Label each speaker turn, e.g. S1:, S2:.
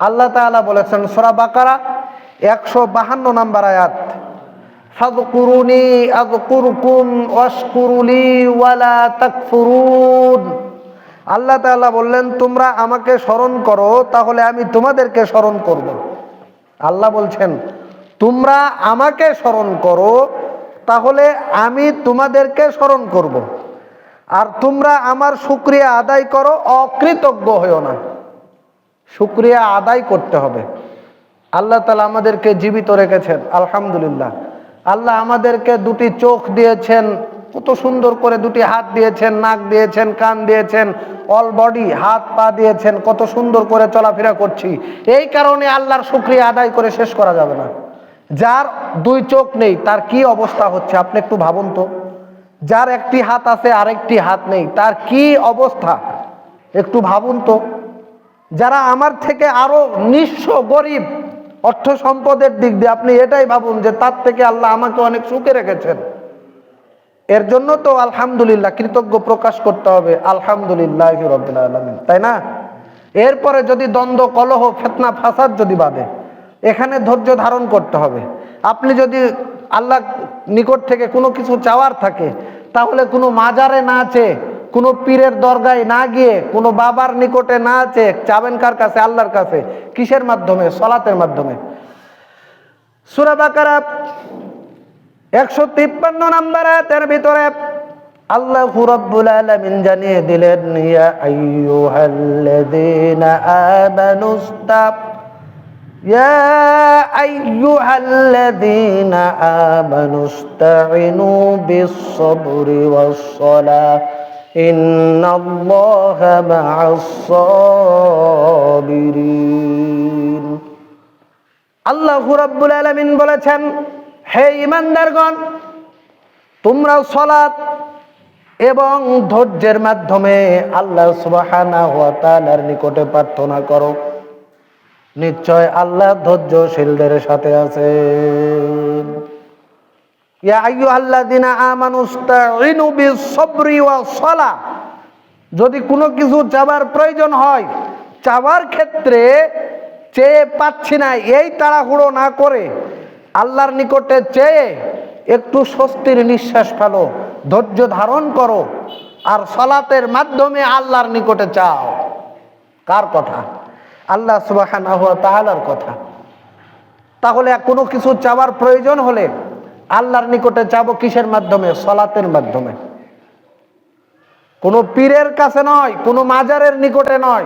S1: আল্লাহ তাআলা বলেছেন, সূরা বাকারা একশো বাহান্ন নাম্বার আয়াত। ফাযকুরুনি আযকুরকুম ওয়াশকুরুলি ওয়ালা তাকফুরুন। আল্লাহ তাআলা বললেন, তোমরা আমাকে স্মরণ করো, তাহলে আমি তোমাদেরকে স্মরণ করব। আল্লাহ বলছেন, তোমরা আমাকে স্মরণ করো, তাহলে আমি তোমাদেরকে স্মরণ করব। আর তোমরা আমার শুক্রিয়া আদায় করো, অকৃতজ্ঞ হইও না। শুক্রিয়া আদায় করতে হবে। আল্লাহ তালা আমাদেরকে জীবিত রেখেছেন, আলহামদুলিল্লাহ। আল্লাহ আমাদেরকে দুটি চোখ দিয়েছেন, কত সুন্দর করে দুটি হাত দিয়েছেন, নাক দিয়েছেন, কান দিয়েছেন, অল বডি, হাত পা দিয়েছেন, কত সুন্দর করে চলাফেরা করছি। এই কারণে আল্লাহর শুক্রিয়া আদায় করে শেষ করা যাবে না। যার দুই চোখ নেই, তার কি অবস্থা হচ্ছে আপনি একটু ভাবুন তো। যার একটি হাত আছে, আরেকটি হাত নেই, তার কি অবস্থা? একটু ভাবুন তো। যারা আমার থেকে আরও নিঃস্ব গরিব অর্থ সম্পদের দিক দিয়ে আপনি এটাই ভাবুন যে তার থেকে আল্লাহ আমাকে অনেক সুখে রেখেছেন। এর জন্য তো আলহামদুলিল্লাহ কৃতজ্ঞ প্রকাশ করতে হবে, আলহামদুলিল্লাহ রবিল তাই না? এরপরে যদি দ্বন্দ্ব, কলহ, ফেতনা, ফাসাদ যদি বাঁধে, এখানে ধৈর্য ধারণ করতে হবে। আপনি যদি আল্লাহ নিকট থেকে কোনো কিছু চাওয়ার থাকে, তাহলে কোনো মাজারে না চেয়ে কোনো পীরের দরগায় না গিয়ে কোনো বাবার নিকটে না আছে চাবেন কার কাছে? আল্লাহর কাছে। কিসের মাধ্যমে? সলাতের মাধ্যমে। সুরাবাকার একশো তিপ্পান্ন নম্বর আয়াতের ভিতরে আল্লাহ রব্বুল আলামিন জানিয়ে দিলেন, ইয়া আইয়ুহাল্লাযীনা ইয়া আইয়ুহাল্লাযীনা আমানু বিস-সাবরি ওয়াস-সালাহ। إن الله مع الصابرين আল্লাহ রাব্বুল আলামিন বলেছেন হে ইমানদারগণ তোমরা সলাৎ এবং ধৈর্যের মাধ্যমে আল্লাহ সুবহানাহু ওয়া তাআলার নিকটে প্রার্থনা করো নিশ্চয় আল্লাহ ধৈর্যশীলদের সাথে আছেন যদি কোনো কিছু চাবার প্রয়োজন হয় চাওয়ার ক্ষেত্রে চেয়ে পাচ্ছি না, এই তাড়াহুড়ো না করে আল্লাহর নিকটে চেয়ে একটু স্বস্তির নিঃশ্বাস ফেলো, ধৈর্য ধারণ করো, আর সলাতের মাধ্যমে আল্লাহর নিকটে চাও। কার কথা? আল্লাহ তাআলার কথা। তাহলে কোনো কিছু চাওয়ার প্রয়োজন হলে আল্লাহর নিকটে যাব কিসের মাধ্যমে? সলাতের মাধ্যমে। কোনো পীরের কাছে নয়, কোনো মাজারের নিকটে নয়।